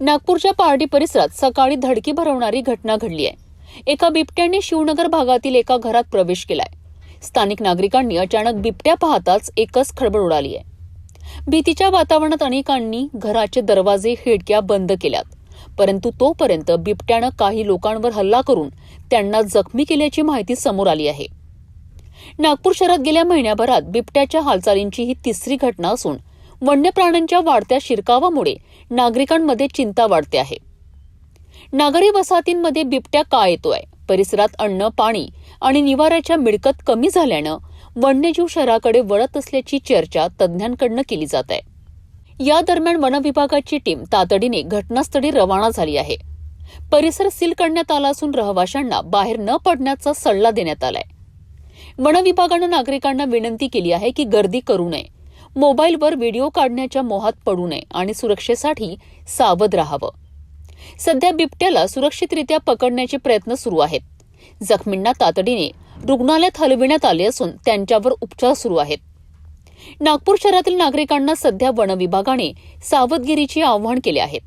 नागपूरच्या पार्टी परिसरात सकाळी धडकी भरवणारी घटना घडली आहे. एका बिबट्याने शिवनगर भागातील एका घरात प्रवेश केलाय. स्थानिक नागरिकांनी अचानक बिबट्या पाहताच एकच खळबळ उडाली आहे. भीतीच्या वातावरणात अनेकांनी घराचे दरवाजे खिडक्या बंद केल्यात. परंतु तोपर्यंत बिबट्यानं काही लोकांवर हल्ला करून त्यांना जखमी केल्याची माहिती समोर आली आहे. नागपूर शहरात गेल्या महिन्याभरात बिबट्याच्या हालचालींची ही तिसरी घटना असून वन्य प्राण्यांच्या वाढत्या शिरकावामुळे नागरिकांमध्ये चिंता वाढते आहे. नागरी वसाहतींमध्ये बिबट्या का येतोय? परिसरात अन्न पाणी आणि निवाऱ्याच्या मिळकत कमी झाल्यानं वन्यजीव शहराकडे वळत असल्याची चर्चा तज्ज्ञांकडनं केली जात आहे. या दरम्यान वनविभागाची टीम तातडीने घटनास्थळी रवाना झाली आहे. परिसर सील करण्यात आला असून रहिवाशांना बाहेर न पडण्याचा सल्ला देण्यात आलाय. वनविभागानं नागरिकांना विनंती केली आहे की गर्दी करू नये. मोबाईलवर व्हिडिओ काढण्याच्या मोहात पडू नये आणि सुरक्षेसाठी सावध राहावं. सध्या बिबट्याला सुरक्षितरित्या पकडण्याचे प्रयत्न सुरू आहेत. जखमींना तातडीने रुग्णालयात हलविण्यात आले असून त्यांच्यावर उपचार सुरू आहेत. नागपूर शहरातील नागरिकांना सध्या वनविभागाने सावधगिरीचे आवाहन केले आहेत.